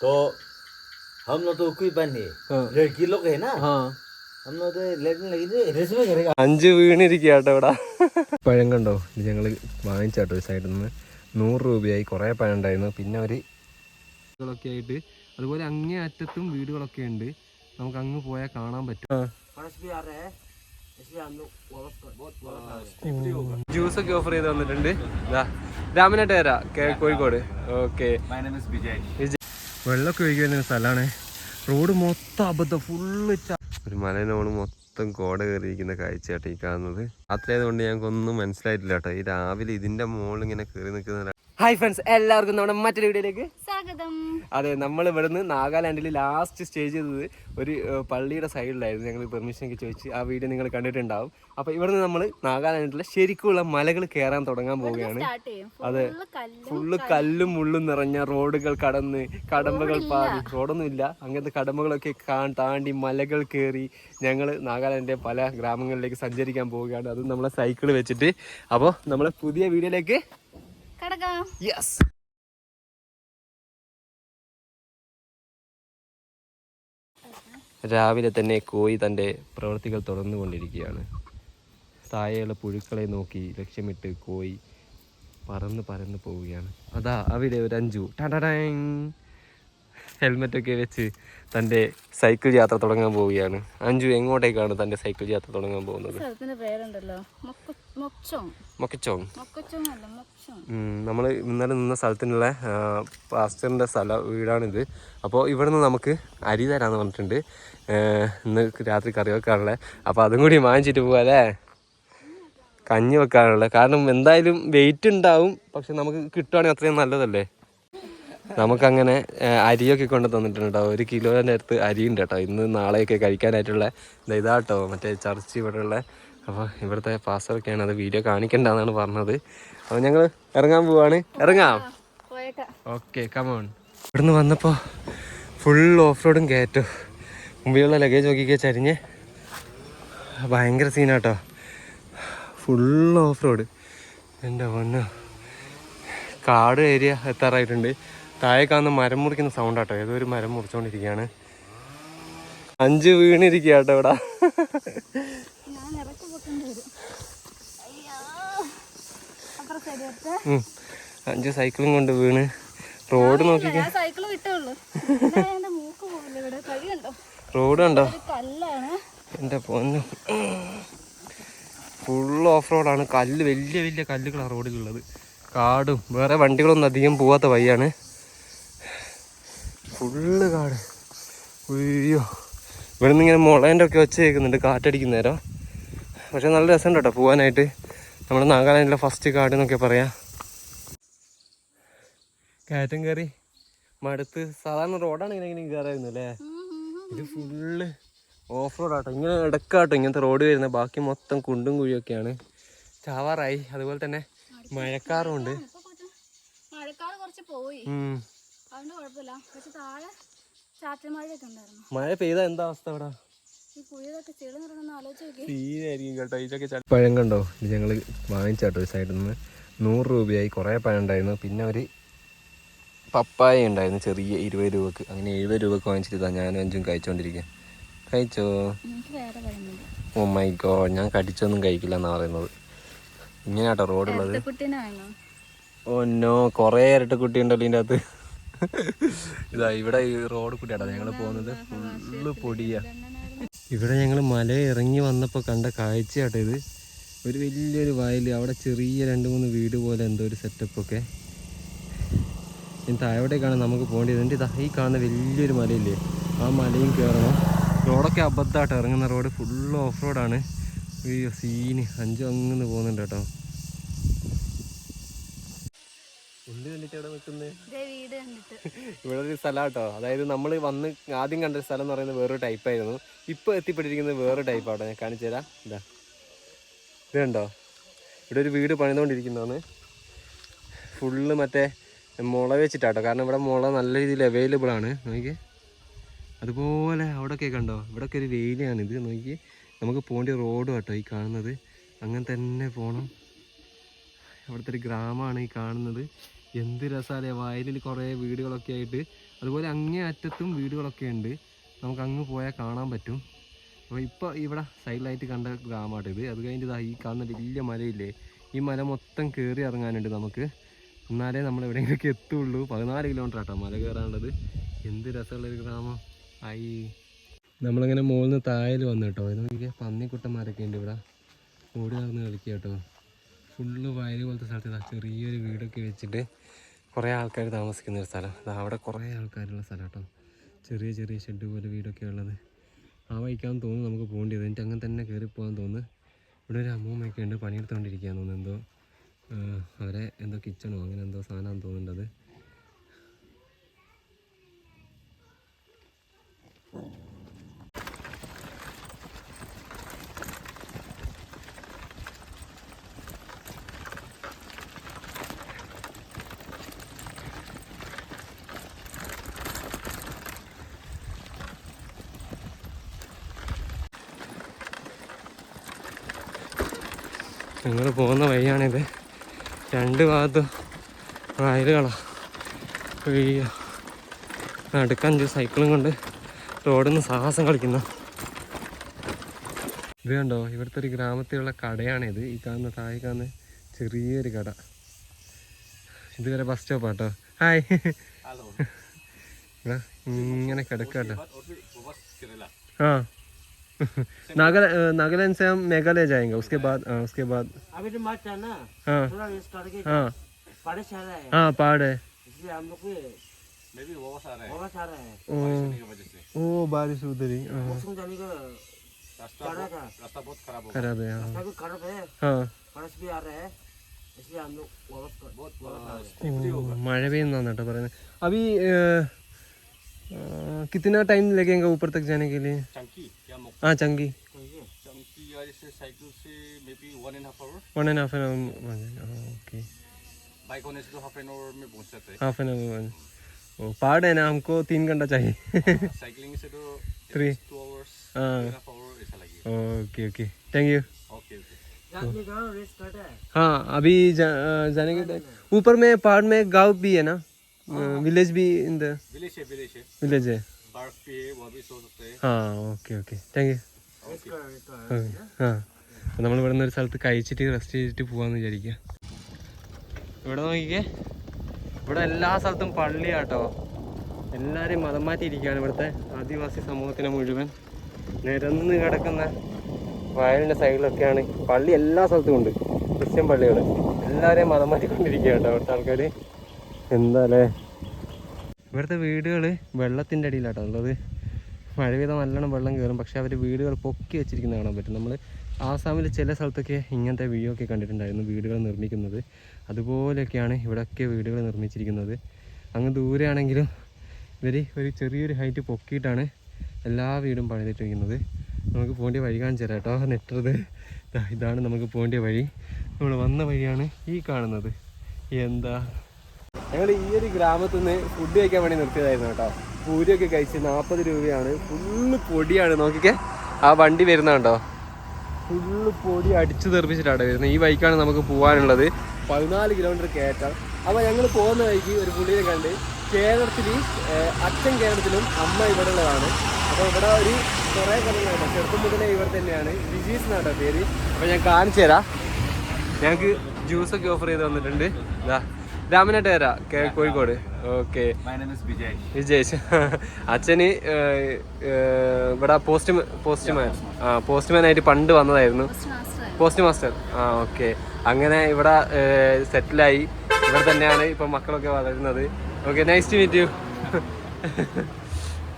तो हम लोग तो कोई बने हाँ। लड़की लोग है ना ആ हम लोग तो लड़ने लगी थे रेस में करेगा അഞ്ച് വീണിരിക്കുക കേട്ടോ ഇവിടെ പഴം കണ്ടോ ഇത് ഞങ്ങൾ വാങ്ങിച്ചാട്ടോ ഈ സൈഡിൽ നിന്ന് നൂറ് രൂപയായി കുറേ പഴം ഉണ്ടായിരുന്നു പിന്നെ ഒരു വീടുകളൊക്കെ ആയിട്ട് അതുപോലെ അങ്ങേ അറ്റത്തും വീടുകളൊക്കെ ഉണ്ട് നമുക്ക് അങ്ങ് പോയാൽ കാണാൻ പറ്റും फर्स्ट भी आ रहा है इसलिए हम लोग वापस कर- बहुत वापस ജ്യൂസ് ഒക്കെ ഓഫർ ചെയ്ത് വന്നിട്ടുണ്ട് Ramanattukara Kozhikode okay my name is Vijay വെള്ളമൊക്കെ ഒഴുകി വരുന്ന സ്ഥലമാണ്. റോഡ് മൊത്തം അബദ്ധം ഫുള്ള് ഒരു മലനോട് മൊത്തം കോട കയറിയിരിക്കുന്ന കാഴ്ചയാട്ടോ ഈ കാണുന്നത്. രാത്രിയായതുകൊണ്ട് ഞങ്ങൾക്കൊന്നും മനസ്സിലായിട്ടില്ല കേട്ടോ. ഈ രാവിലെ ഇതിന്റെ മുകളിൽ ഇങ്ങനെ കയറി നിൽക്കുന്ന ഹായ് ഫ്രണ്ട്സ് എല്ലാവർക്കും നമ്മുടെ മറ്റൊരു വീഡിയോയിലേക്ക് സ്വാഗതം. അതെ നമ്മൾ ഇവിടുന്ന് നാഗാലാൻഡിൽ ലാസ്റ്റ് സ്റ്റേ ചെയ്തത് ഒരു പള്ളിയുടെ സൈഡിലായിരുന്നു. ഞങ്ങൾ പെർമിഷൻ ഒക്കെ ചോദിച്ച് ആ വീഡിയോ നിങ്ങൾ കണ്ടിട്ടുണ്ടാവും. അപ്പോൾ ഇവിടുന്ന് നമ്മൾ നാഗാലാൻഡിലെ ശരിക്കുള്ള മലകൾ കയറാൻ തുടങ്ങാൻ പോവുകയാണ്. അതെ ഫുള്ള് കല്ല് മുള്ളും നിറഞ്ഞ റോഡുകൾ കടന്ന് കടമ്പകൾ പാടി റോഡൊന്നും ഇല്ല അങ്ങനത്തെ കടമ്പകളൊക്കെ താണ്ടി മലകൾ കയറി ഞങ്ങൾ നാഗാലാൻഡിലെ പല ഗ്രാമങ്ങളിലേക്ക് സഞ്ചരിക്കാൻ പോവുകയാണ്. അത് നമ്മളെ സൈക്കിൾ വെച്ചിട്ട്. അപ്പോൾ നമ്മളെ പുതിയ വീഡിയോയിലേക്ക് കടക്കാം. യെസ് രാവിലെ തന്നെ കോഴി തന്റെ പ്രവൃത്തികൾ തുടർന്നു കൊണ്ടിരിക്കുകയാണ് താഴെയുള്ള പുഴുക്കളെ നോക്കി ലക്ഷ്യമിട്ട് കോഴി പറന്ന് പറന്ന് പോവുകയാണ്. അതാ അവിടെ ഒരു അഞ്ചു. ടടടങ്. ഹെൽമെറ്റൊക്കെ വെച്ച് തന്റെ സൈക്കിൾ യാത്ര തുടങ്ങാൻ പോവുകയാണ്. അഞ്ചു എങ്ങോട്ടേക്കാണ് തന്റെ സൈക്കിൾ യാത്ര തുടങ്ങാൻ പോകുന്നത്? മൊക്കച്ചോങ് നമ്മൾ ഇന്നലെ നിന്ന സ്ഥലത്തിനുള്ള പാസ്റ്ററിന്റെ സ്ഥല വീടാണിത്. അപ്പോൾ ഇവിടെ നിന്ന് നമുക്ക് അരി തരാമെന്ന് പറഞ്ഞിട്ടുണ്ട്. ഇന്ന് രാത്രി കറി വെക്കാനുള്ള. അപ്പോൾ അതും കൂടി വാങ്ങിച്ചിട്ട് പോവാ അല്ലേ? കഞ്ഞി വെക്കാനുള്ള. കാരണം എന്തായാലും വെയിറ്റ് ഉണ്ടാവും പക്ഷെ നമുക്ക് കിട്ടുവാണെങ്കിൽ അത്രയും നല്ലതല്ലേ? നമുക്കങ്ങനെ അരിയൊക്കെ കൊണ്ട് തന്നിട്ടുണ്ട് കേട്ടോ ഒരു കിലോന്റെ അടുത്ത് അരിയുണ്ട് കേട്ടോ. ഇന്ന് നാളെയൊക്കെ കഴിക്കാനായിട്ടുള്ള ഇതാട്ടോ മറ്റേ ചർച്ച് ഇവിടെയുള്ള അപ്പോൾ ഇവിടുത്തെ പാസ്റ്ററൊക്കെയാണ് അത് വീഡിയോ കാണിക്കണ്ടെന്നാണ് പറഞ്ഞത്. അപ്പോൾ ഞങ്ങൾ ഇറങ്ങാൻ പോവാണ്. ഇറങ്ങാം. ഓക്കെ കമോൺ ഇവിടുന്ന് വന്നപ്പോൾ ഫുൾ ഓഫ് റോഡും കയറ്റു മുമ്പിലുള്ള ലഗേജ് നോക്കിക്കെ ചരിഞ്ഞ്. ഭയങ്കര സീനാട്ടോ ഫുൾ ഓഫ് റോഡ് എന്റെ വന്ന് കാട് ഏരിയ എത്താറായിട്ടുണ്ട്. താഴെ കാണുന്ന മരം മുറിക്കുന്ന സൗണ്ട് ആട്ടോ. ഏതോ ഒരു മരം മുറിച്ചുകൊണ്ടിരിക്കുകയാണ് അഞ്ച് വീണിരിക്കുക കേട്ടോ ഇവിടെ ഞാൻ ഇറക്കി പൊക്കേണ്ടി വരും അയ്യോ അത്ര ശരിയത്തെ ഉം. അഞ്ച് സൈക്കിളും കൊണ്ട് വീണ്. റോഡ് നോക്കി സൈക്കിൾ വിട്ടുള്ളൂ എന്റെ റോഡ് കണ്ടോ? എന്റെ പൊന്നു. ഫുൾ ഓഫ് റോഡാണ് കല്ല് വലിയ വലിയ കല്ലുകളാണ് റോഡിലുള്ളത്. കാടും. വേറെ വണ്ടികളൊന്നും അധികം പോവാത്ത വഴിയാണ്. ഫുള്ള് കാട്. അയ്യോ. ഇവിടെ നിന്ന് ഇങ്ങനെ മുളേന്റെ ഒക്കെ ഒച്ച കേൾക്കുന്നുണ്ട് കാറ്റടിക്കുന്നേരം പക്ഷെ നല്ല രസമുണ്ട് കേട്ടോ പോകാനായിട്ട് നമ്മുടെ നാഗാലാൻഡിലെ ഫസ്റ്റ് കാട് എന്നൊക്കെ പറയാം. കയറ്റം കയറി മടുത്ത് സാധാരണ റോഡാണ് ഇങ്ങനെ ഇങ്ങനെ കയറായിരുന്നു അല്ലേ? ഇത് ഫുള്ള് ഓഫ് റോഡ് ആട്ടോ. ഇങ്ങനെ ഇടക്കാട്ടോ ഇങ്ങനത്തെ റോഡ് വരുന്നത്. ബാക്കി മൊത്തം കുണ്ടും കുഴിയൊക്കെയാണ്. ചാവാറായി. അതുപോലെ തന്നെ മഴക്കാറും ഉണ്ട്. മഴ പെയ്താ എന്താ അവസ്ഥ ഇവിടെ പഴം കണ്ടോ? ഇത് ഞങ്ങൾ വാങ്ങിച്ചാട്ടോ ഈ സൈഡിൽ നിന്ന്. നൂറ് രൂപയായി. കുറേ പഴം ഉണ്ടായിരുന്നു. പിന്നെ ഒരു പപ്പായ ഉണ്ടായിരുന്നു. ചെറിയ ഇരുപത് രൂപക്ക്. അങ്ങനെ എഴുപത് രൂപക്ക് വാങ്ങിച്ചിട്ട് ഞാനും അഞ്ചും കഴിച്ചോണ്ടിരിക്കുക കഴിച്ചോ? ഓ മൈ ഗോഡ് ഞാൻ കടിച്ചൊന്നും കഴിക്കില്ല എന്നാ പറയുന്നത്. ഇങ്ങനെയാട്ടോ റോഡുള്ളത് ഒന്നോ കുട്ടി കുറേ ഇരട്ടക്കുട്ടി ഉണ്ടല്ലോ ഇതിന്റെ അകത്ത്. ഇതാ ഇവിടെ ഈ റോഡ് കുട്ടിയാട്ടോ ഞങ്ങൾ പോകുന്നത്. ഫുള്ള് പൊടിയാ. ഇവിടെ ഞങ്ങൾ മല ഇറങ്ങി വന്നപ്പോൾ കണ്ട കാഴ്ചയാട്ടോ ഇത്. ഒരു വലിയൊരു വയൽ അവിടെ ചെറിയ രണ്ട് മൂന്ന് വീട് പോലെ എന്തോ ഒരു സെറ്റപ്പൊക്കെ ഇനി താഴോട്ടേക്കാണ് നമുക്ക് പോകേണ്ടത്. എന്റെ ഈ കാണുന്ന വലിയൊരു മലയില്ലേ? ആ മലയും കയറണം റോഡൊക്കെ അബദ്ധമാട്ടോ ഇറങ്ങുന്ന റോഡ് ഫുള്ള് ഓഫ് റോഡാണ് ഈ സീന് അഞ്ചും അങ്ങനെ പോകുന്നുണ്ട് കേട്ടോ. എന്ത് കണ്ടിട്ട് അവിടെ നിൽക്കുന്നത് ഇതേ വീട് കണ്ടിട്ട്. ഇവിടെ ഒരു സ്ഥലം കേട്ടോ അതായത് നമ്മൾ വന്ന് ആദ്യം കണ്ട സ്ഥലം എന്ന് പറയുന്നത് വേറൊരു ടൈപ്പായിരുന്നു ഇപ്പോൾ എത്തിപ്പെട്ടിരിക്കുന്നത് വേറൊരു ടൈപ്പാട്ടോ ഞാൻ കാണിച്ചു തരാം. ഇതാ ഇത് കണ്ടോ? ഇവിടെ ഒരു വീട് പണിതുകൊണ്ടിരിക്കുന്നതാണ്. ഫുള്ള് മറ്റേ മുള വെച്ചിട്ടാട്ടോ. കാരണം ഇവിടെ മുള നല്ല രീതിയിൽ അവൈലബിൾ ആണ്. നോക്കി അതുപോലെ അവിടെ ഒക്കെ കണ്ടോ? ഇവിടെയൊക്കെ ഒരു വെയിലാണ് ഇത് നോക്കി നമുക്ക് പോകേണ്ട റോഡ് കേട്ടോ ഈ കാണുന്നത്. അങ്ങനെ തന്നെ പോകണം അവിടുത്തെ ഒരു ഗ്രാമമാണ് ഈ കാണുന്നത്. എന്ത് രസമല്ലേ വയലിൽ കുറേ വീടുകളൊക്കെ ആയിട്ട്. അതുപോലെ അങ്ങേ അറ്റത്തും വീടുകളൊക്കെ ഉണ്ട്. നമുക്ക് അങ്ങ് പോയാൽ കാണാൻ പറ്റും. അപ്പോൾ ഇപ്പോൾ ഇവിടെ സൈഡിലായിട്ട് കണ്ട ഗ്രാമമാണ് ഇത്. അത് കഴിഞ്ഞിട്ട് ഈ കാണുന്ന വലിയ മലയില്ലേ ഈ മല മൊത്തം കയറി ഇറങ്ങാനുണ്ട് നമുക്ക്. എന്നാലേ നമ്മൾ എവിടെയെങ്കിലൊക്കെ എത്തുള്ളൂ. പതിനാല് കിലോമീറ്റർ ആട്ടോ മല കയറാനുള്ളത് എന്ത് രസമുള്ളൊരു ഗ്രാമം. ആയി. നമ്മളിങ്ങനെ മുകളിൽ നിന്ന് താഴെ വന്നു കേട്ടോ. ഇത് പന്നിക്കുട്ടന്മാരൊക്കെ ഉണ്ട് ഇവിടെ. ഓടി നടന്ന് കളിക്കുക കേട്ടോ. ഫുള്ള് വയൽ പോലത്തെ സ്ഥലത്ത് ചെറിയൊരു വീടൊക്കെ വെച്ചിട്ട് കുറേ ആൾക്കാർ താമസിക്കുന്ന ഒരു സ്ഥലം. അത് അവിടെ കുറേ ആൾക്കാരുള്ള സ്ഥലം കേട്ടോ ചെറിയ ചെറിയ ഷെഡ് പോലെ വീടൊക്കെ ഉള്ളത്. ആ വഴിക്കാന്ന് തോന്നുന്നു നമുക്ക് പോകേണ്ടത് എന്നിട്ട് അങ്ങനെ തന്നെ കയറി പോകാൻ തോന്നുന്നു. ഇവിടെ ഒരു അമ്മൂമ്മയൊക്കെ ഉണ്ട് പണിയെടുത്തുകൊണ്ടിരിക്കുകയാണ് തോന്നുന്നു. എന്തോ അവരെ എന്തോ കിച്ചണോ അങ്ങനെ എന്തോ സാധനമാണെന്ന് തോന്നുന്നുണ്ട് ഞങ്ങൾ പോകുന്ന വഴിയാണിത്. രണ്ട് ഭാഗത്തും വയലുകളാണ് അയ്യോ അടുക്കഞ്ച് സൈക്കിളും കൊണ്ട് റോഡിൽ നിന്ന് സാഹസം കളിക്കുന്നു. ഇത് കണ്ടോ? ഇവിടുത്തെ ഒരു ഗ്രാമത്തിലുള്ള കടയാണിത്. ഈ കാണുന്ന താഴെ കാണുന്ന ചെറിയൊരു കട. ഇതുവരെ ബസ് സ്റ്റോപ്പാട്ടോ ഹായ് ഇവിടെ ഇങ്ങനെ കിടക്കാട്ടോ. हाँ नागालैंड नागालैंड से हम मेघालय जाएँगे उसके बाद आ, उसके बाद। अभी तो मत ना हाँ। हाँ। पहाड़ है। हाँ पहाड़ है। इसलिए हम लोग ओ। बारिश उधर ही हाँ। खराब है मഴ പെയ്യുന്നാട്ടോ പറയുന്നത് अभी कितना टाइम लगेगा ऊपर तक जाने के लिए? हाँ चंगी। One and half hour one and half an hour okay bike होने से तो हाफ़ एन आवर में पहुँच जाते हाफ़ एन आवर ओ पहाड़ है ना हमको तीन घंटा चाहिए। साइकिलिंग से तो Three. टू आवर्स हाँ। टू हाफ़ आवर ऐसा लगेगा। Okay okay thank you okay है? हाँ अभी जा, जाने के टाइम ऊपर में पहाड़ में गाँव भी है ना विलेज भी इन द विलेज है विलेज है। विलेज है। ആ ഓക്കെ ഓക്കെ. താങ്ക് യു ആ നമ്മൾ ഇവിടെ നിന്ന് ഒരു സ്ഥലത്ത് കഴിച്ചിട്ട് റെസ്റ്റ് ചെയ്തിട്ട് പോവാന്ന് വിചാരിക്കുക ഇവിടെ നോക്കിക്കേ. ഇവിടെ എല്ലാ സ്ഥലത്തും പള്ളിയാട്ടോ. എല്ലാവരെയും മതം മാറ്റിയിരിക്കുകയാണ് ഇവിടുത്തെ ആദിവാസി സമൂഹത്തിനെ മുഴുവൻ. നിരന്ന് കിടക്കുന്ന വയലിന്റെ സൈഡിലൊക്കെയാണ് പള്ളി എല്ലാ സ്ഥലത്തും ഉണ്ട്. ക്രിസ്ത്യൻ പള്ളികൾ എല്ലാവരെയും മതം മാറ്റിക്കൊണ്ടിരിക്കുകയാണ് കേട്ടോ അവിടുത്തെ ആൾക്കാർ എന്താ അല്ലേ? ഇവിടുത്തെ വീടുകൾ വെള്ളത്തിന്റെ അടിയിലാട്ടോ. ഉള്ളത് മഴ പെയ്താൽ നല്ലോണം വെള്ളം കയറും പക്ഷേ അവർ വീടുകൾ പൊക്കി വെച്ചിരിക്കുന്ന കാണാൻ പറ്റും. നമ്മൾ ആസാമിൽ ചില സ്ഥലത്തൊക്കെ ഇങ്ങനത്തെ വ്യൂ ഒക്കെ കണ്ടിട്ടുണ്ടായിരുന്നു വീടുകൾ നിർമ്മിക്കുന്നത്. അതുപോലെയൊക്കെയാണ് ഇവിടെയൊക്കെ വീടുകൾ നിർമ്മിച്ചിരിക്കുന്നത്. അങ്ങ് ദൂരെയാണെങ്കിലും ഇവർ ഒരു ചെറിയൊരു ഹൈറ്റ് പൊക്കിയിട്ടാണ് എല്ലാ വീടും പണിതിട്ടിരിക്കുന്നത്. നമുക്ക് പോകേണ്ട വഴി കാണിച്ചു തരാം കേട്ടോ. നെറ്റത് ഇതാണ് നമുക്ക് പോകേണ്ട വഴി. നമ്മൾ വന്ന വഴിയാണ് ഈ കാണുന്നത്. എന്താ? ഞങ്ങൾ ഈ ഒരു ഗ്രാമത്തിൽ നിന്ന് ഫുഡ് കഴിക്കാൻ വേണ്ടി നിർത്തിയതായിരുന്നു കേട്ടോ. പൂരിയൊക്കെ കഴിച്ച് നാൽപ്പത് രൂപയാണ്. ഫുള്ള് പൊടിയാണ്. നോക്കിക്കേ. ആ വണ്ടി വരുന്ന കണ്ടോ? ഫുള്ള് പൊടി അടിച്ചു തെറിപ്പിച്ചിട്ടാണ് വരുന്നത്. ഈ ബൈക്കാണ് നമുക്ക് പോകാനുള്ളത്. പതിനാല് കിലോമീറ്റർ കയറ്റാം. അപ്പോൾ ഞങ്ങൾ പോകുന്ന വഴിക്ക് ഒരു പുള്ളിയെ കണ്ട് കേരളത്തിൽ അച്ഛൻ കേരളത്തിലും അമ്മ ഇവിടെ ഉള്ളതാണ് അപ്പോൾ ഇവിടെ ഒരു കുറേ കൊല്ലങ്ങളാണ് ചെറുപ്പം മുതലേ ഇവർ തന്നെയാണ്. ബിജീസ് എന്നാട്ടോ പേര്. അപ്പോൾ ഞാൻ കാണിച്ചു തരാം ഞങ്ങൾക്ക് ജ്യൂസൊക്കെ ഓഫർ ചെയ്ത് തന്നിട്ടുണ്ട്. ഇതാ രാമനാട്ടേര കോഴിക്കോട്. ഓക്കെ. വിജേഷ്. അച്ഛന് ഇവിടെ പോസ്റ്റ് പോസ്റ്റ്മാൻ. ആ പോസ്റ്റ്മാൻ ആയിട്ട് പണ്ട് വന്നതായിരുന്നു. Postmaster. ആ ഓക്കെ. അങ്ങനെ ഇവിടെ സെറ്റിലായി. ഇവിടെ തന്നെയാണ് ഇപ്പൊ മക്കളൊക്കെ വളരുന്നത്. Okay nice to meet you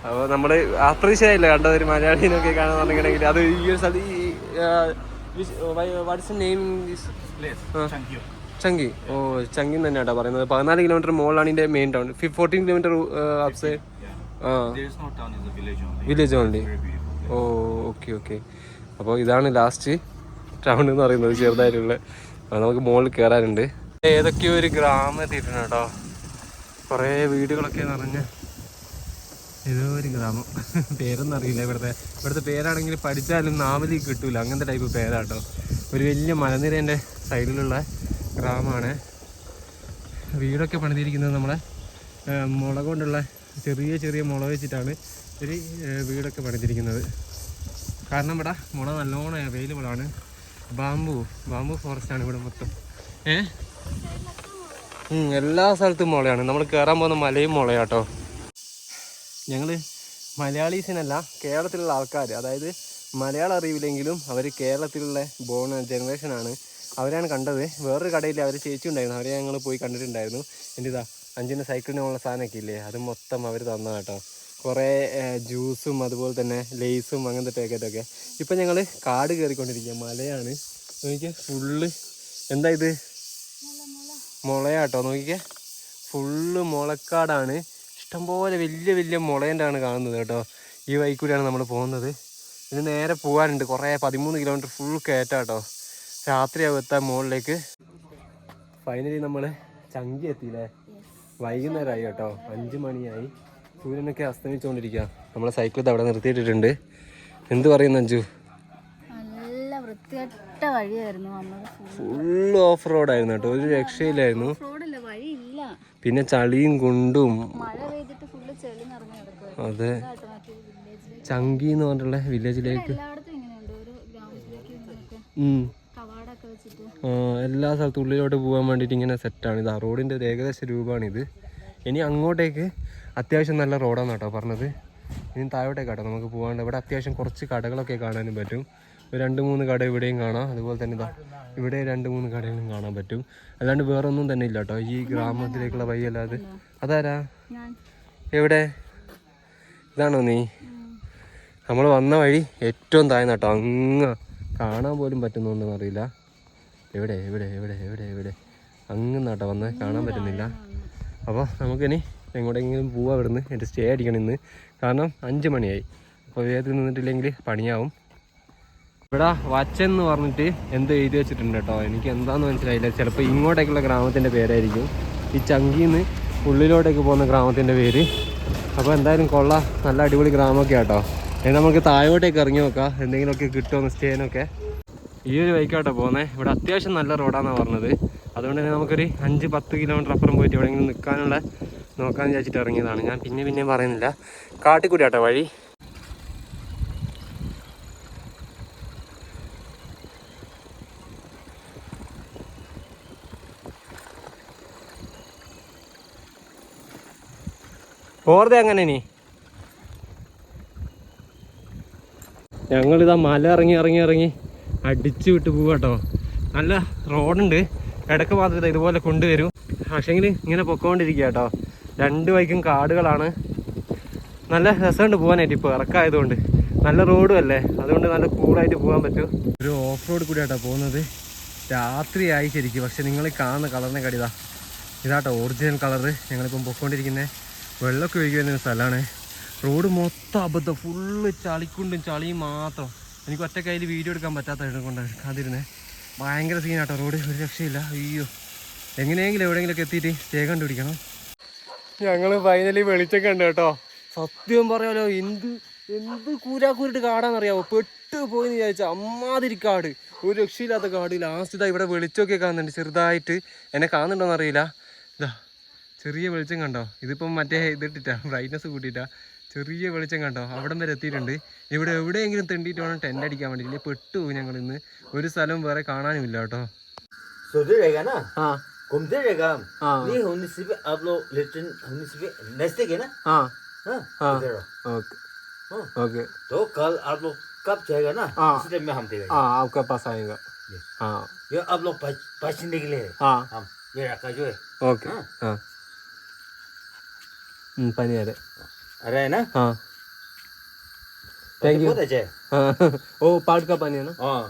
അപ്പോൾ നമ്മൾ അപ്രീഷിയായില്ല കണ്ടത് ഒരു മലയാളീനൊക്കെ കാണാൻ തുടങ്ങണമെങ്കിൽ അത് ഈ ഒരു സ്ഥലത്ത് ഈ വാട്സ് നെയിം Place. ചങ്കി. ഓ ചങ്കി തന്നെ കേട്ടോ പറയുന്നത്. പതിനാല് കിലോമീറ്റർ മുകളിലാണ് ഇതിന്റെ main town fourteen kilometre upside. ആ. Village only oh okay okay അപ്പോൾ ഇതാണ് ലാസ്റ്റ് ടൗൺ എന്ന് പറയുന്നത് ചെറുതായിട്ടുള്ള. നമുക്ക് മുകളിൽ കയറാനുണ്ട് ഏതൊക്കെയോ ഒരു ഗ്രാമം എത്തിയിട്ടുണ്ട് കേട്ടോ. കുറേ വീടുകളൊക്കെ നിറഞ്ഞ ഏതോ ഒരു ഗ്രാമം. പേരൊന്നും അറിയില്ല ഇവിടുത്തെ. ഇവിടുത്തെ പേരാണെങ്കിൽ പഠിച്ചാലും നാവലി കിട്ടൂല. അങ്ങനത്തെ ടൈപ്പ് പേരാട്ടോ. ഒരു വലിയ മലനിരേന്റെ സൈഡിലുള്ള ഗ്രാമമാണ് വീടൊക്കെ പണിതിരിക്കുന്നത് നമ്മളെ മുളക് മുള കൊണ്ടുള്ള ചെറിയ ചെറിയ മുള വെച്ചിട്ടാണ് ഒരു വീടൊക്കെ പണിതിരിക്കുന്നത്. കാരണം ഇവിടെ മുള നല്ലോണം അവൈലബിൾ ആണ്. ബാമ്പു ബാമ്പു ഫോറസ്റ്റ് ആണ് ഇവിടെ മൊത്തം. ഏ? എല്ലാ സ്ഥലത്തും മുളയാണ്. നമ്മൾ കയറാൻ പോകുന്ന മലയും മുളയാട്ടോ. ഞങ്ങൾ മലയാളീസിനല്ല കേരളത്തിലുള്ള ആൾക്കാർ അതായത് മലയാളം അറിയില്ലെങ്കിലും അവർ കേരളത്തിലുള്ള ബോൺ ജനറേഷനാണ് അവരാണ് കണ്ടത്. വേറൊരു കടയിൽ അവർ ചേച്ചി ഉണ്ടായിരുന്നു അവരെ ഞങ്ങൾ പോയി കണ്ടിട്ടുണ്ടായിരുന്നു. എന്റെ ഇതാ അഞ്ചിന്റെ സൈക്കിളിനുള്ള സാധനമൊക്കെ ഇല്ലേ അത് മൊത്തം അവർ തന്ന കേട്ടോ. കുറേ ജ്യൂസും അതുപോലെ തന്നെ ലേസും അങ്ങനത്തെ പാക്കറ്റൊക്കെ ഇപ്പം ഞങ്ങൾ കാട് കയറിക്കൊണ്ടിരിക്കുക മലയാണ്. നോക്കിയാൽ ഫുള്ള് എന്താ ഇത്? മുളയാട്ടോ. നോക്കിക്കേ ഫുള്ള് മുളക്കാടാണ്. ഇഷ്ടംപോലെ വലിയ വലിയ മുളേന്റെ ആണ് കാണുന്നത് കേട്ടോ. ഈ വൈക്കൂടെയാണ് നമ്മൾ പോകുന്നത്. ഇനി നേരെ പോകാനുണ്ട്. കുറേ പതിമൂന്ന് കിലോമീറ്റർ ഫുൾ കയറ്റാട്ടോ രാത്രിയാവും എത്താൻ മുകളിലേക്ക് ഫൈനലി നമ്മൾ ചങ്കി എത്തിയില്ലേ? വൈകുന്നേരമായി കേട്ടോ. അഞ്ച് മണിയായി. സൂര്യനൊക്കെ അസ്തമിച്ചുകൊണ്ടിരിക്കുക നമ്മളെ സൈക്കിൾ അവിടെ നിർത്തിയിട്ടിട്ടുണ്ട്. എന്ത് പറയുന്നു അഞ്ചു നല്ല വൃത്തികെട്ട വഴിയായിരുന്നു ഫുൾ ഓഫ് റോഡായിരുന്നു കേട്ടോ. ഒരു രക്ഷയില്ലായിരുന്നു. പിന്നെ ചളിയും കുണ്ടും അതെ. ചങ്കി എന്ന് പറഞ്ഞിട്ടുള്ള വില്ലേജിലേക്ക് ഉം. എല്ലാ സ്ഥലത്തും ഉള്ളിലോട്ട് പോകാൻ വേണ്ടിയിട്ട് ഇങ്ങനെ സെറ്റാണ് ഇത് ആ റോഡിന്റെ ഒരു ഏകദേശ രൂപമാണിത്. ഇനി അങ്ങോട്ടേക്ക് അത്യാവശ്യം നല്ല റോഡാണ് കേട്ടോ പറഞ്ഞത്. ഇനി താഴോട്ടേക്കാട്ടോ നമുക്ക് പോകാണ്ട് ഇവിടെ അത്യാവശ്യം കുറച്ച് കടകളൊക്കെ കാണാനും പറ്റും. രണ്ട് മൂന്ന് കട ഇവിടെയും കാണാം. അതുപോലെ തന്നെ ഇതാ ഇവിടെ രണ്ട് മൂന്ന് കടകളും കാണാൻ പറ്റും. അല്ലാണ്ട് വേറെ ഒന്നും തന്നെ ഇല്ല കേട്ടോ. ഈ ഗ്രാമത്തിലേക്കുള്ള വഴി അല്ലാതെ അതാരാ? എവിടെ? ഇതാണോ നീ? നമ്മൾ വന്ന വഴി ഏറ്റവും താഴ്ന്ന കേട്ടോ. അങ്ങ് കാണാൻ പോലും പറ്റുന്നുണ്ടെന്ന് അറിയില്ല. എവിടെ എവിടെ എവിടെ എവിടെ എവിടെ? അങ്ങ് വന്ന്. കാണാൻ പറ്റുന്നില്ല. അപ്പോൾ നമുക്കിനി എങ്ങോട്ടെങ്കിലും പോവാം ഇവിടുന്ന്. എന്റെ സ്റ്റേ അടിക്കണം ഇന്ന്. കാരണം അഞ്ച് മണിയായി. അപ്പോൾ വേഗത്തിൽ നിന്നിട്ടില്ലെങ്കിൽ പണിയാവും. ഇവിടെ വച്ചെന്ന് പറഞ്ഞിട്ട് എന്ത് എഴുതി വെച്ചിട്ടുണ്ട് കേട്ടോ. എനിക്ക് എന്താണെന്ന് മനസ്സിലായില്ല. ചിലപ്പോൾ ഇങ്ങോട്ടേക്കുള്ള ഗ്രാമത്തിന്റെ പേരായിരിക്കും. ഈ ചങ്കിന്ന് ഉള്ളിലോട്ടേക്ക് പോകുന്ന ഗ്രാമത്തിന്റെ പേര്. അപ്പോൾ എന്തായാലും കൊള്ള. നല്ല അടിപൊളി ഗ്രാമമൊക്കെ കേട്ടോ നമുക്ക് താഴോട്ടേക്ക് ഇറങ്ങി നോക്കാം. എന്തെങ്കിലുമൊക്കെ കിട്ടുമോ സ്റ്റേനൊക്കെ? ഈ ഒരു ബൈക്കാട്ടോ പോകുന്നത് ഇവിടെ അത്യാവശ്യം നല്ല റോഡാണെന്നാണ് പറഞ്ഞത്. അതുകൊണ്ട് തന്നെ നമുക്കൊരു അഞ്ച് പത്ത് കിലോമീറ്റർ അപ്പുറം പോയിട്ട് എവിടെയെങ്കിലും നിൽക്കാനുള്ള നോക്കാൻ വിചാരിച്ചിട്ട് ഇറങ്ങിയതാണ്. ഞാൻ പിന്നെ പിന്നെയും പറയുന്നില്ല. കാട്ടിക്കൂടി ആട്ടോ വഴി. പോർതെ അങ്ങനെ ഇനി. ഞങ്ങളിതാ മല ഇറങ്ങി ഇറങ്ങി ഇറങ്ങി. അടിച്ചു വിട്ട് പോവാട്ടോ നല്ല റോഡുണ്ട്. ഇടയ്ക്ക് മാത്രം ഇതാ ഇതുപോലെ കൊണ്ടുവരും. പക്ഷേങ്കിൽ ഇങ്ങനെ പൊക്കോണ്ടിരിക്കുക കേട്ടോ രണ്ട് വൈക്കും കാടുകളാണ്. നല്ല രസമുണ്ട് പോകാനായിട്ട് ഇപ്പോൾ ഇറക്കായതുകൊണ്ട്. നല്ല റോഡും അല്ലേ? അതുകൊണ്ട് നല്ല കൂളായിട്ട് പോകാൻ പറ്റും. ഒരു ഓഫ് റോഡ് കൂടി ആട്ടോ പോകുന്നത്. രാത്രിയായി ശരിക്കും. പക്ഷെ നിങ്ങൾ കാണുന്ന കളറിനെ കടിതാ ഇതാട്ടോ ഒറിജിനൽ കളറ്. ഞങ്ങളിപ്പം പൊക്കോണ്ടിരിക്കുന്നത് വെള്ളമൊക്കെ ഒഴുകി വരുന്ന സ്ഥലമാണ്. റോഡ് മൊത്തം അബദ്ധം. ഫുള്ള് ചളിക്കുണ്ടും ചളിയും മാത്രം. എനിക്ക് ഒറ്റ കയ്യിൽ വീഡിയോ എടുക്കാൻ പറ്റാത്ത കൊണ്ട് കാത്തിരുന്നേ ഭയങ്കര സീനാട്ടോ റോഡ് ഒരു രക്ഷയില്ല. അയ്യോ. എങ്ങനെയെങ്കിലും എവിടെയെങ്കിലുമൊക്കെ എത്തിയിട്ട് സ്റ്റേ കണ്ടുപിടിക്കണം. ഞങ്ങൾ ഫൈനലി വെളിച്ചൊക്കെ ഉണ്ട് കേട്ടോ. സത്യം പറയാലോ എന്ത് എന്ത് കൂരാക്കൂരിട്ട് കാടാന്നറിയാവോ പെട്ട് പോയി എന്ന് വിചാരിച്ചാൽ അമ്മാതിരി കാട്. ഒരു രക്ഷയില്ലാത്ത കാട്. ലാസ്റ്റ് ഇതാ ഇവിടെ വെളിച്ചമൊക്കെ കാണുന്നുണ്ട്. ചെറുതായിട്ട്. എന്നെ കാണുന്നുണ്ടോ അറിയില്ല. ഇതാ ചെറിയ വെളിച്ചം കണ്ടോ? ഇതിപ്പം മറ്റേ ഇതിട്ടിട്ടാ ബ്രൈറ്റ്നസ് കൂട്ടിയിട്ടാ. ചെറിയ വെളിച്ചം കണ്ടോ അവിടം വരെ എത്തിയിട്ടുണ്ട് ഇവിടെ എവിടെയെങ്കിലും തെണ്ടിയിട്ട് വേണം ടെൻ്റ് അടിക്കാൻ വേണ്ടി ഇല്ലേ പെട്ടുപോയി ഞങ്ങൾ ഇന്ന് ഒരു സ്ഥലവും വേറെ കാണാനും ഇല്ല കേട്ടോ सोते रहेगा ना ആ घूमते रहेगा हम ആ नहीं होने से भी आप लोग लेटरिन होने से भी नजदीक है ना ആ हाँ हाँ। इधर आओ। ഓക്കെ हाँ। ഓക്കെ तो कल आप लोग कब जाएगा ना हाँ। इस टाइम में हम देगा ആ आपका पास आएगा ആ ये आप लोग पच- पसीने के लिए है ആ हम ये रखा जो है ഓക്കെ ആ ഉം, പനി വരെ अरे है ना? ആ Thank you. बहुत अच्छा है। हाँ। ओ पार्ट का पानी है ना? हाँ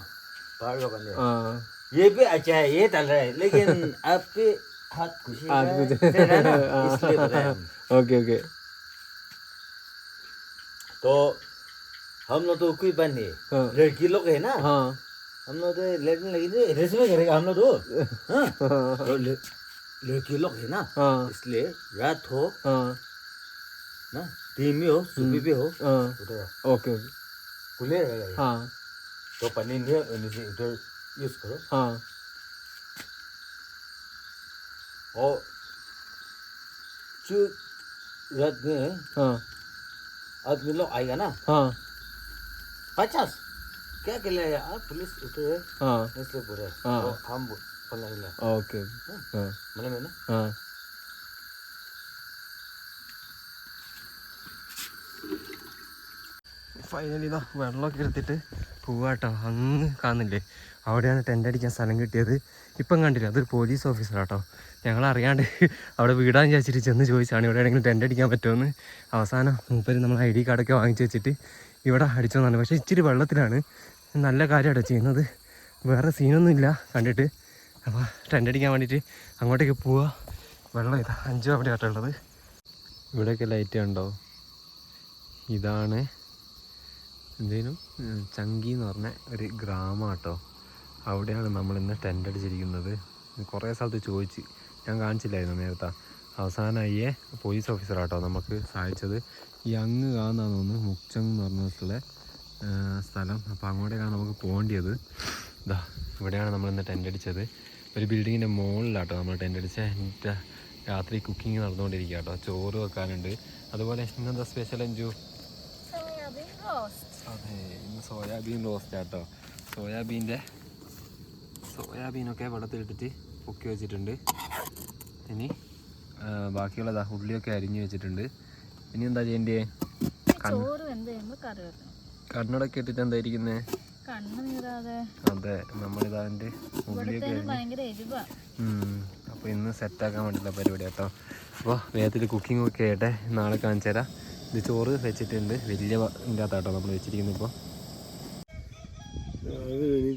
पहाड़ का बंदे हाँ। ये भी अच्छा है ये डल रहा है लेकिन आपके हाथ खुश हाथ कुछ- है हाँ। Okay okay. तो हम लोग तो कोई बात नहीं है। हाँ। लड़की लोग है ना? हाँ। हम लोग तो लेटने लगी थी रेस में करेगा हम लोग तो। हाँ। हाँ। तो लड़की लोग है ना? हाँ। इसलिए रात हो। हाँ। ना? टीम में हो सुबह भी हो हाँ ओके ओके खुले रहेगा हाँ तो पानी नहीं है उधर यूज़ करो हाँ और जो रात में हाँ आदमी लोग आएगा ना हाँ पचास क्या खिलाएगा यार पुलिस उठे है हाँ इसलिए बोल हाँ हम बोल ओके हाँ मतलब है हाँ ഫൈനലി ഇതാ വെള്ളമൊക്കെ എടുത്തിട്ട് പോവാട്ടോ. അന്ന് കാണുന്നില്ലേ? അവിടെയാണ് ടെന്റ് അടിക്കാൻ സ്ഥലം കിട്ടിയത്. ഇപ്പം കണ്ടില്ല? അതൊരു പോലീസ് ഓഫീസറാട്ടോ ഞങ്ങൾ അറിയാണ്ട് അവിടെ വീടാൻ വിചാരിച്ചിട്ട് ചെന്ന് ചോദിച്ചാണ് ഇവിടെ എവിടെയെങ്കിലും ടെന്റ് അടിക്കാൻ പറ്റുമെന്ന്. അവസാനം മൂപ്പര് നമ്മൾ ഐ ഡി കാർഡൊക്കെ വാങ്ങിച്ച് വെച്ചിട്ട് ഇവിടെ അടിച്ചു തന്നാണ്. പക്ഷേ ഇച്ചിരി വെള്ളത്തിലാണ്. നല്ല കാര്യമാണ് ചെയ്യുന്നത്. വേറെ സീനൊന്നും ഇല്ല കണ്ടിട്ട്. അപ്പോൾ ടെന്റ് അടിക്കാൻ വേണ്ടിയിട്ട് അങ്ങോട്ടേക്ക് പോവുക വെള്ളം ഇതാ അഞ്ചോ അവിടെ ആട്ടുള്ളത് ഇവിടെയൊക്കെ ലൈറ്റ് ഉണ്ടോ ഇതാണ് എന്തേലും ചങ്കി എന്ന് പറഞ്ഞ ഒരു ഗ്രാമം കേട്ടോ അവിടെയാണ് നമ്മൾ ഇന്ന് ടെന്റ് അടിച്ചിരിക്കുന്നത്. കുറേ സ്ഥലത്ത് ചോദിച്ച്. ഞാൻ കാണിച്ചില്ലായിരുന്നു നേരത്തെ. അവസാനമായേ പോലീസ് ഓഫീസറാട്ടോ നമുക്ക് സഹായിച്ചത് ഈ അങ്ങ് കാണുന്നതാന്ന് തോന്നുന്നു മുക്ചങ് എന്ന് പറഞ്ഞിട്ടുള്ള സ്ഥലം. അപ്പോൾ അങ്ങോട്ടേക്കാണ് നമുക്ക് പോകേണ്ടത് ഇതാ ഇവിടെയാണ് നമ്മൾ ഇന്ന് ടെന്റ് അടിച്ചത്. ഒരു ബിൽഡിങ്ങിന്റെ മുകളിലാട്ടോ നമ്മൾ ടെന്റ് അടിച്ച. രാത്രി കുക്കിംഗ് നടന്നുകൊണ്ടിരിക്കുക കേട്ടോ ചോറ് വെക്കാനുണ്ട്. അതുപോലെ ഇന്നെന്താ സ്പെഷ്യൽ റോസ്റ്റ് അതെ ഇന്ന് സോയാബീൻ റോസ്റ്റ് ആട്ടോ. സോയാബീന്റെ സോയാബീനൊക്കെ വെള്ളത്തിലിട്ടിട്ട് പൊക്കി വെച്ചിട്ടുണ്ട്. ഇനി ബാക്കിയുള്ളതാ ഉള്ളിയൊക്കെ അരിഞ്ഞു വെച്ചിട്ടുണ്ട്. ഇനി എന്താ ചെയ്യേണ്ടേ? ചോറ് വെന്ത് കഴിയുമ്പോൾ കറി വെക്കണം. കണ്ണടൊക്കെ ഇട്ടിട്ട് എന്താ ഇരിക്കുന്നേ? അതെ നമ്മളിതാന്റെ ഉള്ളിയൊക്കെ അപ്പോൾ ഇന്ന് സെറ്റാക്കാൻ വേണ്ടിയിട്ടുള്ള പരിപാടി കേട്ടോ അപ്പോൾ വേഗത്തിൽ കുക്കിംഗ് ഒക്കെ ആയിട്ടെ നാളെ കാണിച്ചു തരാം ഇത് ചോറ് വെച്ചിട്ടുണ്ട്. വലിയ ഇതിന്റെ അകത്താട്ടോ നമ്മൾ വെച്ചിരിക്കുന്നത് ഇപ്പോൾ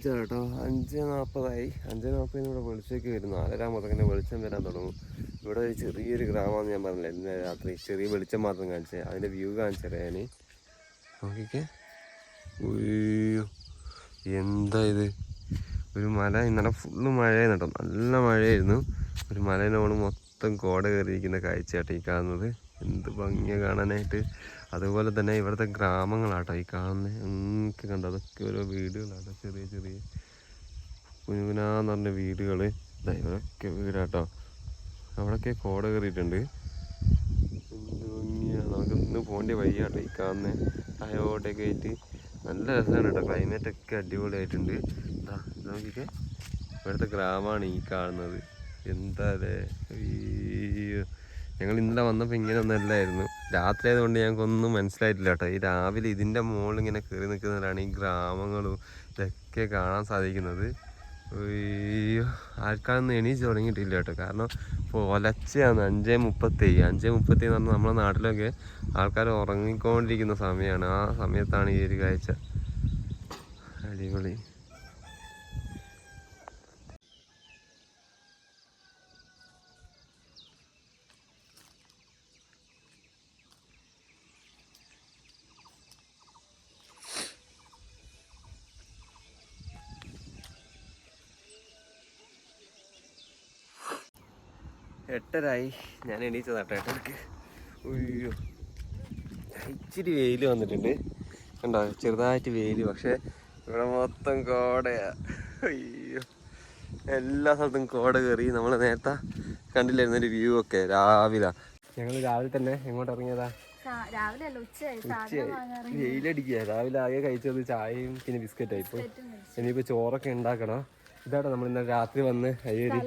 കേട്ടോ അഞ്ച് നാൽപ്പതായി അഞ്ച് നാൽപ്പതിന് ഇവിടെ വെളിച്ചമൊക്കെ വരും. നാലരാ മുതൽ വെളിച്ചം വരാൻ തുടങ്ങും. ഇവിടെ ഒരു ചെറിയൊരു ഗ്രാമമാണെന്ന് ഞാൻ പറഞ്ഞില്ല. ഇന്ന് രാത്രി ചെറിയ വെളിച്ചം മാത്രം കാണിച്ചത് അതിന്റെ വ്യൂ കാണിച്ചറിയാൻ നോക്കിക്കേ. എന്താ ഇത്? ഒരു മല ഇന്നലെ ഫുള്ള് മഴയായിരുന്നു കേട്ടോ. നല്ല മഴയായിരുന്നു. ഒരു മലയിലോണ് മൊത്തം കോട കയറിയിരിക്കുന്ന കാഴ്ചയാട്ടോ ഈ കാണുന്നത്. എന്ത് ഭംഗിയാണ് കാണാനായിട്ട്. അതുപോലെ തന്നെ ഇവിടുത്തെ ഗ്രാമങ്ങളാട്ടോ ഈ കാണുന്നത് നിങ്ങൾക്ക് കണ്ടു? അതൊക്കെ ഓരോ വീടുകളാട്ടോ. ചെറിയ ചെറിയ കുനുകുനാന്ന് പറഞ്ഞ വീടുകൾ ഇവരൊക്കെ വീടാട്ടോ. അവിടെയൊക്കെ കോട കയറിയിട്ടുണ്ട്. എന്ത് ഭംഗിയാണ് നമുക്ക് ഇന്ന് പോകേണ്ട വഴിയാട്ടോ ഈ കാണുന്നത് അയോട്ടൊക്കെ ആയിട്ട് നല്ല രസമാണ് കേട്ടോ. ക്ലൈമറ്റ് ഒക്കെ അടിപൊളിയായിട്ടുണ്ട്. ഇതാ നോക്കിക്കേ. ഇവിടുത്തെ ഗ്രാമമാണ് ഈ കാണുന്നത്. എന്താ അല്ലേ ഞങ്ങൾ ഇന്നലെ വന്നപ്പോൾ ഇങ്ങനെ ഒന്നല്ലായിരുന്നു രാത്രി ആയതുകൊണ്ട് ഞങ്ങൾക്കൊന്നും മനസ്സിലായിട്ടില്ല കേട്ടോ. ഈ രാവിലെ ഇതിന്റെ മുകളിൽ ഇങ്ങനെ കയറി നിൽക്കുന്നവരാണ് ഈ ഗ്രാമങ്ങളും ഇതൊക്കെ കാണാൻ സാധിക്കുന്നത്. ആൾക്കാരൊന്നും എണീച്ച് തുടങ്ങിയിട്ടില്ല കേട്ടോ. കാരണം പൊലച്ചയാണ് അഞ്ചേ മുപ്പത്തി. അഞ്ചേ മുപ്പത്തി എന്ന് പറഞ്ഞാൽ നമ്മുടെ നാട്ടിലൊക്കെ ആൾക്കാർ ഉറങ്ങിക്കൊണ്ടിരിക്കുന്ന സമയമാണ്. ആ സമയത്താണ് ഈ ഒരു കാഴ്ച. അടിപൊളി. എട്ടരായി. ഞാൻ എണീച്ചതാട്ടോ എട്ടരക്ക് ഉയ്യോ. ഇച്ചിരി വെയിൽ വന്നിട്ടുണ്ട്. കണ്ടോ? ചെറുതായിട്ട് വെയിൽ പക്ഷേ ഇവിടെ മൊത്തം കോടയാ. അയ്യോ. എല്ലാ സ്ഥലത്തും കോട കയറി. നമ്മൾ നേരത്തെ കണ്ടില്ലായിരുന്നൊരു ഒരു വ്യൂ ഒക്കെ രാവിലെ. ഞങ്ങൾ രാവിലെ തന്നെ എങ്ങോട്ട് ഇറങ്ങിയതാ? വെയിലടിക്കുക. രാവിലെ ആകെ കഴിച്ചത് ചായയും പിന്നെ ബിസ്ക്കറ്റായി ഇപ്പൊ. ഇനിയിപ്പോ ചോറൊക്കെ ഉണ്ടാക്കണം. ഇതാട്ടോ നമ്മൾ ഇന്നലെ രാത്രി വന്ന് ഈ ഒരു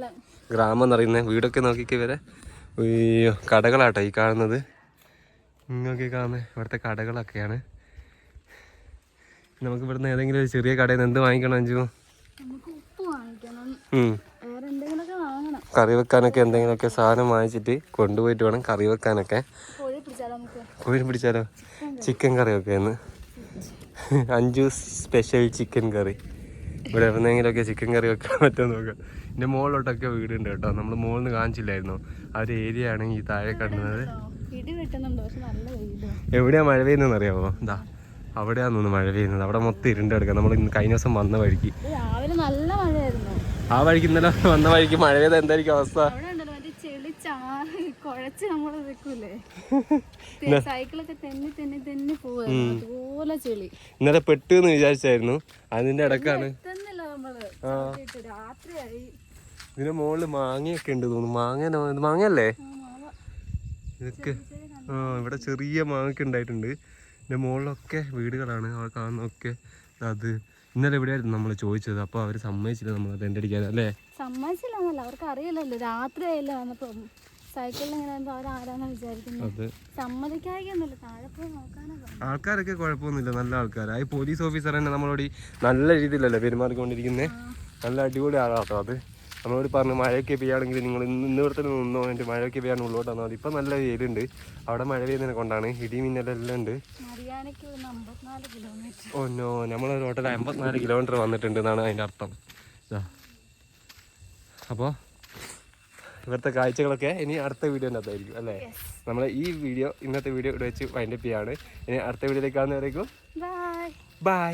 ഗ്രാമം എന്ന് പറയുന്നത് വീടൊക്കെ നോക്കിക്ക് വരെ അയ്യോ കടകളാട്ടോ ഈ കാണുന്നത്. ഇങ്ങൊക്കെ കാണുന്നത് ഇവിടുത്തെ കടകളൊക്കെയാണ്. നമുക്ക് ഇവിടുന്ന് ഏതെങ്കിലും ഒരു ചെറിയ കടയിൽ നിന്ന് എന്ത് വാങ്ങിക്കണം അഞ്ചു കറി വെക്കാനൊക്കെ എന്തെങ്കിലുമൊക്കെ സാധനം വാങ്ങിച്ചിട്ട് കൊണ്ടുപോയിട്ട് വേണം കറി വെക്കാനൊക്കെ. കോഴി പിടിച്ചാലോ ചിക്കൻ കറിയൊക്കെ എന്ന് അഞ്ചു സ്പെഷ്യൽ ചിക്കൻ കറി. ഇവിടെ എവിടെന്നെങ്കിലുമൊക്കെ ചിക്കൻ കറി വെക്കാൻ പറ്റുമോ നോക്കാം. എന്റെ മുകളിലോട്ടൊക്കെ വീടുണ്ട് കേട്ടോ. നമ്മൾ മുകളിൽ നിന്ന് കാണിച്ചില്ലായിരുന്നു. ആ ഒരു ഏരിയ ആണ് ഈ താഴെ കാണുന്നത് എവിടെയാ മഴ പെയ്യുന്നതെന്ന് അറിയാമോ എന്താ അവിടെയാണെന്ന് മഴ പെയ്യുന്നത്. അവിടെ മൊത്തം ഇരുണ്ട് കിടക്കുക. നമ്മൾ ഇന്ന് കഴിഞ്ഞ ദിവസം വന്ന വഴിക്ക്. ആ വഴിക്ക് ഇന്നലെ വന്ന വഴിക്ക് മഴ പെയ്ത എന്തായിരിക്കും അവസ്ഥ? ഇന്നലെ പെട്ടു എന്ന് വിചാരിച്ചായിരുന്നു. അതിന്റെ ഇടക്കാണ്. ഇതിന്റെ മുകളിൽ മാങ്ങയൊക്കെ ഉണ്ട് തോന്നുന്നു. മാങ്ങ മാങ്ങയല്ലേ. ഇതൊക്കെ. ആ ഇവിടെ ചെറിയ മാങ്ങയൊക്കെ ഉണ്ടായിട്ടുണ്ട്. ഇതിന്റെ മുകളിലൊക്കെ വീടുകളാണ്. അവിടെ കാണുന്നൊക്കെ അത് ഇന്നലെ എവിടെയായിരുന്നു നമ്മൾ ചോദിച്ചത്? അപ്പോൾ അവർ സമ്മതിച്ചില്ല നമ്മൾ ടെന്റ് അടിക്കാൻ അല്ലേ? സമ്മതിച്ചില്ല അവർക്ക് അറിയില്ലല്ലോ രാത്രി ആയില്ല വന്നപ്പോ. സൈക്കിളിൽ ഇങ്ങനെ വരുമ്പോ അവരാരാന്ന് വിചാരിക്കുന്നത് അത്. സമ്മതിക്കായിക്കൊന്നുമില്ല താഴെ പോയി ആൾക്കാരൊക്കെ കുഴപ്പമൊന്നുമില്ല. നല്ല ആൾക്കാരായി പോലീസ് ഓഫീസർ തന്നെ നമ്മളോട് നല്ല രീതിയിലല്ലേ പെരുമാറിക്കൊണ്ടിരിക്കുന്നത് നല്ല അടിപൊളി ആളാട്ടോ അത്. നമ്മളോട് പറഞ്ഞു മഴയൊക്കെ പെയ്യാണെങ്കിൽ നിങ്ങൾ ഇന്ന് ഇന്ന് ഇവിടെ തന്നെ നിന്നോ എന്റെ മഴയൊക്കെ പെയ്യാൻ ഉള്ളോട്ട് വന്നാൽ മതി ഇപ്പം നല്ല വെയിലുണ്ട്. അവിടെ മഴ പെയ്യുന്നതിനെ കൊണ്ടാണ് ഇടി മിന്നലെല്ലാം ഉണ്ട്. Oh no. നമ്മൾ ടോട്ടൽ അമ്പത്തിനാല് കിലോമീറ്റർ വന്നിട്ടുണ്ട് എന്നാണ് അതിന്റെ അർത്ഥം. അപ്പോൾ ഇവിടുത്തെ കാഴ്ചകളൊക്കെ ഇനി അടുത്ത വീഡിയോ അകത്തായിരിക്കും അല്ലേ നമ്മൾ ഈ വീഡിയോ ഇന്നത്തെ വീഡിയോ ഇവിടെ വെച്ച് വൈൻഡപ്പ് ചെയ്യാണ്. ഇനി അടുത്ത വീഡിയോയിലേക്ക് കാണുന്നവരേക്കും ബൈ ബൈ